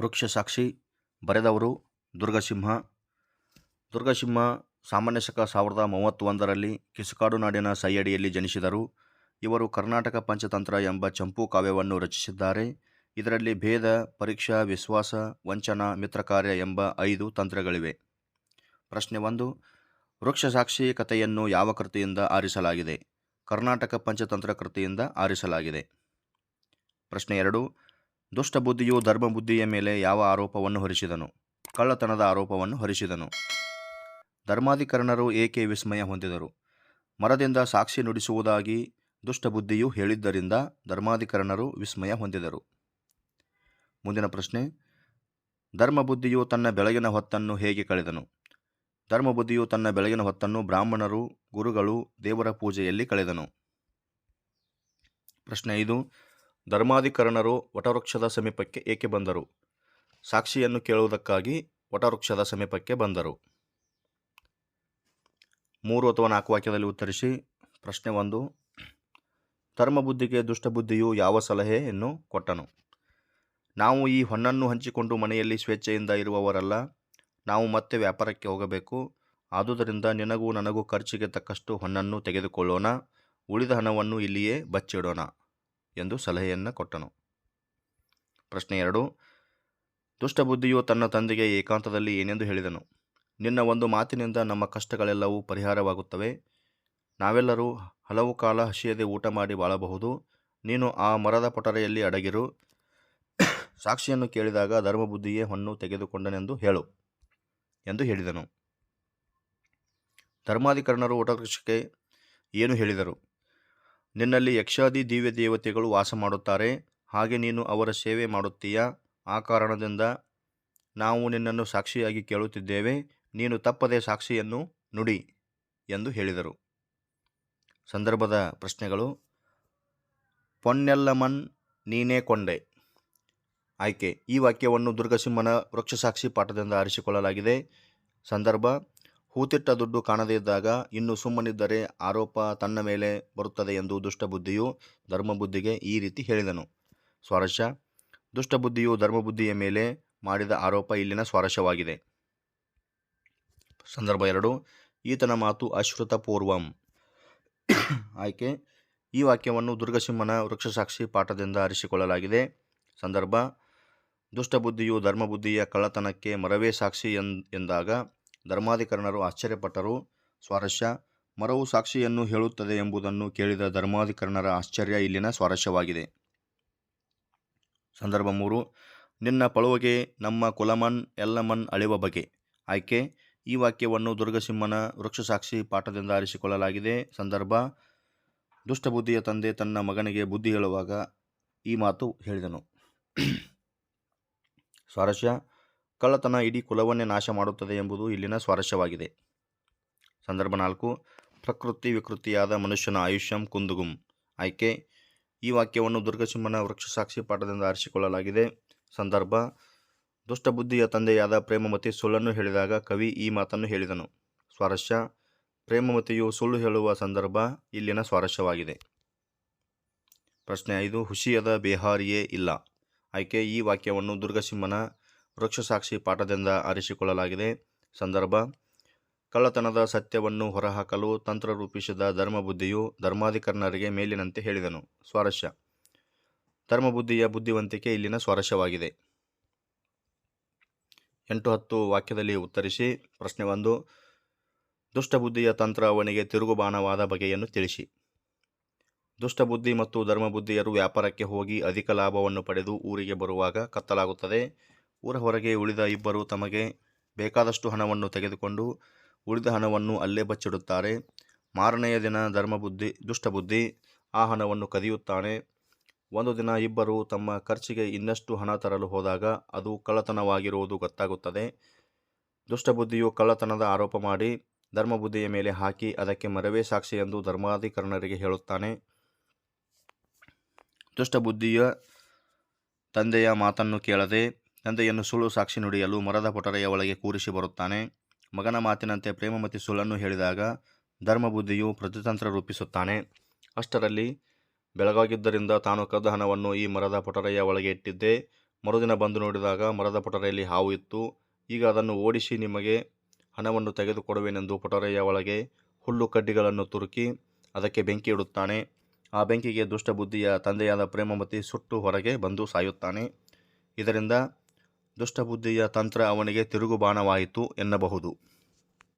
ವೃಕ್ಷ ಸಾಕ್ಷಿ ಬರೆದವರು ದುರ್ಗಸಿಂಹ. ದುರ್ಗಸಿಂಹ ಸಾಮಾನ್ಯ ಶಕ ಸಾವಿರದ ಮೂವತ್ತೊಂದರಲ್ಲಿ ಕಿಸುಕಾಡು ನಾಡಿನ ಸೈಯಡಿಯಲ್ಲಿ ಜನಿಸಿದರು. ಇವರು ಕರ್ನಾಟಕ ಪಂಚತಂತ್ರ ಎಂಬ ಚಂಪು ಕಾವ್ಯವನ್ನು ರಚಿಸಿದ್ದಾರೆ. ಇದರಲ್ಲಿ ಭೇದ, ಪರೀಕ್ಷಾ, ವಿಶ್ವಾಸ, ವಂಚನ, ಮಿತ್ರಕಾರ್ಯ ಎಂಬ ಐದು ತಂತ್ರಗಳಿವೆ. ಪ್ರಶ್ನೆ ಒಂದು ವೃಕ್ಷ ಸಾಕ್ಷಿ ಕಥೆಯನ್ನು ಯಾವ ಕೃತಿಯಿಂದ ಆರಿಸಲಾಗಿದೆ? ಕರ್ನಾಟಕ ಪಂಚತಂತ್ರ ಕೃತಿಯಿಂದ ಆರಿಸಲಾಗಿದೆ. ಪ್ರಶ್ನೆ ಎರಡು ದುಷ್ಟಬುದ್ಧಿಯು ಧರ್ಮಬುದ್ಧಿಯ ಮೇಲೆ ಯಾವ ಆರೋಪವನ್ನು ಹೊರಿಸಿದನು? ಕಳ್ಳತನದ ಆರೋಪವನ್ನು ಹೊರಿಸಿದನು. ಧರ್ಮಾಧಿಕರಣರು ಏಕೆ ವಿಸ್ಮಯ ಹೊಂದಿದರು? ಮರದಿಂದ ಸಾಕ್ಷಿ ನುಡಿಸುವುದಾಗಿ ದುಷ್ಟಬುದ್ಧಿಯು ಹೇಳಿದ್ದರಿಂದ ಧರ್ಮಾಧಿಕರಣರು ವಿಸ್ಮಯ ಹೊಂದಿದರು. ಮುಂದಿನ ಪ್ರಶ್ನೆ. ಧರ್ಮಬುದ್ಧಿಯು ತನ್ನ ಬೆಳಗಿನ ಹೊತ್ತನ್ನು ಹೇಗೆ ಕಳೆದನು? ಧರ್ಮಬುದ್ಧಿಯು ತನ್ನ ಬೆಳಗಿನ ಹೊತ್ತನ್ನು ಬ್ರಾಹ್ಮಣರು, ಗುರುಗಳು ದೇವರ ಪೂಜೆಯಲ್ಲಿ ಕಳೆದನು. ಪ್ರಶ್ನೆ ಐದು. ಧರ್ಮಾಧಿಕರಣರು ವಟವೃಕ್ಷದ ಸಮೀಪಕ್ಕೆ ಏಕೆ ಬಂದರು? ಸಾಕ್ಷಿಯನ್ನು ಕೇಳುವುದಕ್ಕಾಗಿ ವಟವೃಕ್ಷದ ಸಮೀಪಕ್ಕೆ ಬಂದರು. ಮೂರು ಅಥವಾ ನಾಲ್ಕು ವಾಕ್ಯದಲ್ಲಿ ಉತ್ತರಿಸಿ. ಪ್ರಶ್ನೆ ಒಂದು, ಧರ್ಮಬುದ್ಧಿಗೆ ದುಷ್ಟಬುದ್ಧಿಯು ಯಾವ ಸಲಹೆಯನ್ನು ಕೊಟ್ಟನು? ನಾವು ಈ ಹೊನ್ನನ್ನು ಹಂಚಿಕೊಂಡು ಮನೆಯಲ್ಲಿ ಸ್ವೇಚ್ಛೆಯಿಂದ ಇರುವವರಲ್ಲ, ನಾವು ಮತ್ತೆ ವ್ಯಾಪಾರಕ್ಕೆ ಹೋಗಬೇಕು. ಆದುದರಿಂದ ನಿನಗೂ ನನಗೂ ಖರ್ಚಿಗೆ ತಕ್ಕಷ್ಟು ಹೊನ್ನನ್ನು ತೆಗೆದುಕೊಳ್ಳೋಣ, ಉಳಿದ ಹಣವನ್ನು ಇಲ್ಲಿಯೇ ಬಚ್ಚಿಡೋಣ. ಎಂದು ಸಲಹೆಯನ್ನು ಕೊಟ್ಟನು. ಪ್ರಶ್ನೆ ಎರಡು ದುಷ್ಟಬುದ್ಧಿಯು ತನ್ನ ತಂದೆಗೆ ಏಕಾಂತದಲ್ಲಿ ಏನೆಂದು ಹೇಳಿದನು? ನಿನ್ನ ಒಂದು ಮಾತಿನಿಂದ ನಮ್ಮ ಕಷ್ಟಗಳೆಲ್ಲವೂ ಪರಿಹಾರವಾಗುತ್ತವೆ. ನಾವೆಲ್ಲರೂ ಹಲವು ಕಾಲ ಹಸಿಯದೆ ಊಟ ಮಾಡಿ ಬಾಳಬಹುದು. ನೀನು ಆ ಮರದ ಪೊಟರೆಯಲ್ಲಿ ಅಡಗಿರು. ಸಾಕ್ಷಿಯನ್ನು ಕೇಳಿದಾಗ ಧರ್ಮಬುದ್ಧಿಯೇ ಹೊನ್ನು ತೆಗೆದುಕೊಂಡನೆಂದು ಹೇಳು, ಎಂದು ಹೇಳಿದನು. ಧರ್ಮಾಧಿಕರಣರು ಊಟಕೃಷಿಗೆ ಏನು ಹೇಳಿದರು? ನಿನ್ನಲ್ಲಿ ಯಕ್ಷಾದಿ ದಿವ್ಯ ದೇವತೆಗಳು ವಾಸ ಮಾಡುತ್ತಾರೆ ಹಾಗೆ ನೀನು ಅವರ ಸೇವೆ ಮಾಡುತ್ತೀಯಾ? ಆ ಕಾರಣದಿಂದ ನಾವು ನಿನ್ನನ್ನು ಸಾಕ್ಷಿಯಾಗಿ ಕೇಳುತ್ತಿದ್ದೇವೆ, ನೀನು ತಪ್ಪದೆ ಸಾಕ್ಷಿಯನ್ನು ನುಡಿ ಎಂದು ಹೇಳಿದರು. ಸಂದರ್ಭದ ಪ್ರಶ್ನೆಗಳು, ಪೊನ್ನೆಲ್ಲಮನ್, ನೀನೇ ಕೊಂಡೆ. ಆಯ್ಕೆ, ಈ ವಾಕ್ಯವನ್ನು ದುರ್ಗಸಿಂಹನ ವೃಕ್ಷಸಾಕ್ಷಿ ಪಾಠದಿಂದ ಆರಿಸಿಕೊಳ್ಳಲಾಗಿದೆ. ಸಂದರ್ಭ ಹೂತಿಟ್ಟ ದುಡ್ಡು ಕಾಣದೇ ಇದ್ದಾಗ ಇನ್ನು ಸುಮ್ಮನಿದ್ದರೆ ಆರೋಪ ತನ್ನ ಮೇಲೆ ಬರುತ್ತದೆ ಎಂದು ದುಷ್ಟಬುದ್ಧಿಯು ಧರ್ಮಬುದ್ಧಿಗೆ ಈ ರೀತಿ ಹೇಳಿದನು. ಸ್ವಾರಸ್ಯ. ದುಷ್ಟಬುದ್ಧಿಯು ಧರ್ಮಬುದ್ಧಿಯ ಮೇಲೆ ಮಾಡಿದ ಆರೋಪ ಇಲ್ಲಿನ ಸ್ವಾರಸ್ಯವಾಗಿದೆ. ಸಂದರ್ಭ ಎರಡು. ಈತನ ಮಾತು ಅಶ್ರುತಪೂರ್ವಂ. ಆಯ್ಕೆ. ಈ ವಾಕ್ಯವನ್ನು ದುರ್ಗಸಿಂಹನ ವೃಕ್ಷಸಾಕ್ಷಿ ಪಾಠದಿಂದ ಆರಿಸಿಕೊಳ್ಳಲಾಗಿದೆ ಸಂದರ್ಭ. ದುಷ್ಟಬುದ್ಧಿಯು ಧರ್ಮಬುದ್ಧಿಯ ಕಳ್ಳತನಕ್ಕೆ ಮರವೇ ಸಾಕ್ಷಿ ಎಂದಾಗ ಧರ್ಮಾಧಿಕರಣರು ಆಶ್ಚರ್ಯಪಟ್ಟರು. ಸ್ವಾರಸ್ಯ. ಮರವು ಸಾಕ್ಷಿಯನ್ನು ಹೇಳುತ್ತದೆ ಎಂಬುದನ್ನು ಕೇಳಿದ ಧರ್ಮಾಧಿಕರಣರ ಆಶ್ಚರ್ಯ ಇಲ್ಲಿನ ಸ್ವಾರಸ್ಯವಾಗಿದೆ. ಸಂದರ್ಭ ಮೂರು. ನಿನ್ನ ಪಳುವಗೆ ನಮ್ಮ ಕುಲಮನ್ ಎಲ್ಲಮನ್ ಅಳೆವ ಬಗೆ. ಆಯ್ಕೆ. ಈ ವಾಕ್ಯವನ್ನು ದುರ್ಗಸಿಂಹನ ವೃಕ್ಷಸಾಕ್ಷಿ ಪಾಠದಿಂದ ಆರಿಸಿಕೊಳ್ಳಲಾಗಿದೆ. ಸಂದರ್ಭ. ದುಷ್ಟಬುದ್ಧಿಯ ತಂದೆ ತನ್ನ ಮಗನಿಗೆ ಬುದ್ಧಿ ಹೇಳುವಾಗ ಈ ಮಾತು ಹೇಳಿದನು. ಸ್ವಾರಸ್ಯ. ಕಳ್ಳತನ ಇಡೀ ಕುಲವನ್ನೇ ನಾಶ ಮಾಡುತ್ತದೆ ಎಂಬುದು ಇಲ್ಲಿನ ಸ್ವಾರಸ್ಯವಾಗಿದೆ. ಸಂದರ್ಭ ನಾಲ್ಕು, ಪ್ರಕೃತಿ ವಿಕೃತಿಯಾದ ಮನುಷ್ಯನ ಆಯುಷ್ಯಂ ಕುಂದುಗುಂ. ಆಯ್ಕೆ, ಈ ವಾಕ್ಯವನ್ನು ದುರ್ಗಸಿಂಹನ ವೃಕ್ಷಸಾಕ್ಷಿ ಪಾಠದಿಂದ ಆರಿಸಿಕೊಳ್ಳಲಾಗಿದೆ. ಸಂದರ್ಭ, ದುಷ್ಟಬುದ್ಧಿಯ ತಂದೆಯಾದ ಪ್ರೇಮಮತಿ ಸುಳ್ಳನ್ನು ಹೇಳಿದಾಗ ಕವಿ ಈ ಮಾತನ್ನು ಹೇಳಿದನು. ಸ್ವಾರಸ್ಯ, ಪ್ರೇಮಮತಿಯು ಸುಳ್ಳು ಹೇಳುವ ಸಂದರ್ಭ ಇಲ್ಲಿನ ಸ್ವಾರಸ್ಯವಾಗಿದೆ. ಪ್ರಶ್ನೆ ಐದು ಹುಷಿಯದ ಬೇಹಾರಿಯೇ ಇಲ್ಲ. ಆಯ್ಕೆ, ಈ ವಾಕ್ಯವನ್ನು ದುರ್ಗಸಿಂಹನ ವೃಕ್ಷಸಾಕ್ಷಿ ಪಾಠದಿಂದ ಆರಿಸಿಕೊಳ್ಳಲಾಗಿದೆ. ಸಂದರ್ಭ, ಕಳ್ಳತನದ ಸತ್ಯವನ್ನು ಹೊರಹಾಕಲು ತಂತ್ರ ರೂಪಿಸಿದ ಧರ್ಮಬುದ್ಧಿಯು ಧರ್ಮಾಧಿಕರಣರಿಗೆ ಮೇಲಿನಂತೆ ಹೇಳಿದನು. ಸ್ವಾರಸ್ಯ. ಧರ್ಮಬುದ್ಧಿಯ ಬುದ್ಧಿವಂತಿಕೆ ಇಲ್ಲಿನ ಸ್ವಾರಸ್ಯವಾಗಿದೆ. ಎಂಟು ಹತ್ತು ವಾಕ್ಯದಲ್ಲಿ ಉತ್ತರಿಸಿ, ಪ್ರಶ್ನೆ ಒಂದು, ದುಷ್ಟಬುದ್ಧಿಯ ತಂತ್ರ ಅವನಿಗೆ ತಿರುಗುಬಾಣವಾದ ಬಗೆಯನ್ನು ತಿಳಿಸಿ. ದುಷ್ಟಬುದ್ಧಿ ಮತ್ತು ಧರ್ಮಬುದ್ಧಿಯರು ವ್ಯಾಪಾರಕ್ಕೆ ಹೋಗಿ ಅಧಿಕ ಲಾಭವನ್ನು ಪಡೆದು ಊರಿಗೆ ಬರುವಾಗ ಕತ್ತಲಾಗುತ್ತದೆ. ಊರ ಹೊರಗೆ ಉಳಿದ ಇಬ್ಬರು ತಮಗೆ ಬೇಕಾದಷ್ಟು ಹಣವನ್ನು ತೆಗೆದುಕೊಂಡು ಉಳಿದ ಹಣವನ್ನು ಅಲ್ಲೇ ಬಚ್ಚಿಡುತ್ತಾರೆ. ಮಾರನೆಯ ದಿನ ಧರ್ಮಬುದ್ಧಿ, ದುಷ್ಟಬುದ್ಧಿ ಆ ಹಣವನ್ನು ಕದಿಯುತ್ತಾನೆ. ಒಂದು ದಿನ ಇಬ್ಬರು ತಮ್ಮ ಖರ್ಚಿಗೆ ಇನ್ನಷ್ಟು ಹಣ ತರಲು ಹೋದಾಗ ಅದು ಕಳ್ಳತನವಾಗಿರುವುದು ಗೊತ್ತಾಗುತ್ತದೆ. ದುಷ್ಟಬುದ್ಧಿಯು ಕಳ್ಳತನದ ಆರೋಪ ಮಾಡಿ ಧರ್ಮಬುದ್ಧಿಯ ಮೇಲೆ ಹಾಕಿ ಅದಕ್ಕೆ ಮರವೇ ಸಾಕ್ಷಿ ಎಂದು ಧರ್ಮಾಧಿಕರಣರಿಗೆ ಹೇಳುತ್ತಾನೆ. ದುಷ್ಟಬುದ್ಧಿಯ ತಂದೆಯ ಮಾತನ್ನು ಕೇಳದೆ ತಂದೆಯನ್ನು ಸುಳ್ಳು ಸಾಕ್ಷಿ ನುಡಿಯಲು ಮರದ ಪೊಟರೆಯ ಒಳಗೆ ಕೂರಿಸಿ ಬರುತ್ತಾನೆ. ಮಗನ ಮಾತಿನಂತೆ ಪ್ರೇಮಮತಿ ಸುಳ್ಳನ್ನು ಹೇಳಿದಾಗ ಧರ್ಮಬುದ್ಧಿಯು ಪ್ರತಿತಂತ್ರ ರೂಪಿಸುತ್ತಾನೆ. ಅಷ್ಟರಲ್ಲಿ, ಬೆಳಗಾಗಿದ್ದರಿಂದ ತಾನು ಕದ್ದ ಹಣವನ್ನು ಈ ಮರದ ಪೊಟರೆಯ ಒಳಗೆ ಇಟ್ಟಿದ್ದೆ. ಮರುದಿನ ಬಂದು ನೋಡಿದಾಗ ಮರದ ಪೊಟರೆಯಲ್ಲಿ ಹಾವು ಇತ್ತು. ಈಗ ಅದನ್ನು ಓಡಿಸಿ ನಿಮಗೆ ಹಣವನ್ನು ತೆಗೆದುಕೊಡುವೆನೆಂದು ಪೊಟರೆಯ ಒಳಗೆ ಹುಲ್ಲು ಕಡ್ಡಿಗಳನ್ನು ತುರುಕಿ ಅದಕ್ಕೆ ಬೆಂಕಿ ಇಡುತ್ತಾನೆ. ಆ ಬೆಂಕಿಗೆ ದುಷ್ಟಬುದ್ಧಿಯ ತಂದೆಯಾದ ಪ್ರೇಮಮತಿ ಸುಟ್ಟು ಹೊರಗೆ ಬಂದು ಸಾಯುತ್ತಾನೆ. ಇದರಿಂದ ದುಷ್ಟಬುದ್ಧಿಯ ತಂತ್ರ ಅವನಿಗೆ ತಿರುಗುಬಾಣವಾಯಿತು ಎನ್ನಬಹುದು.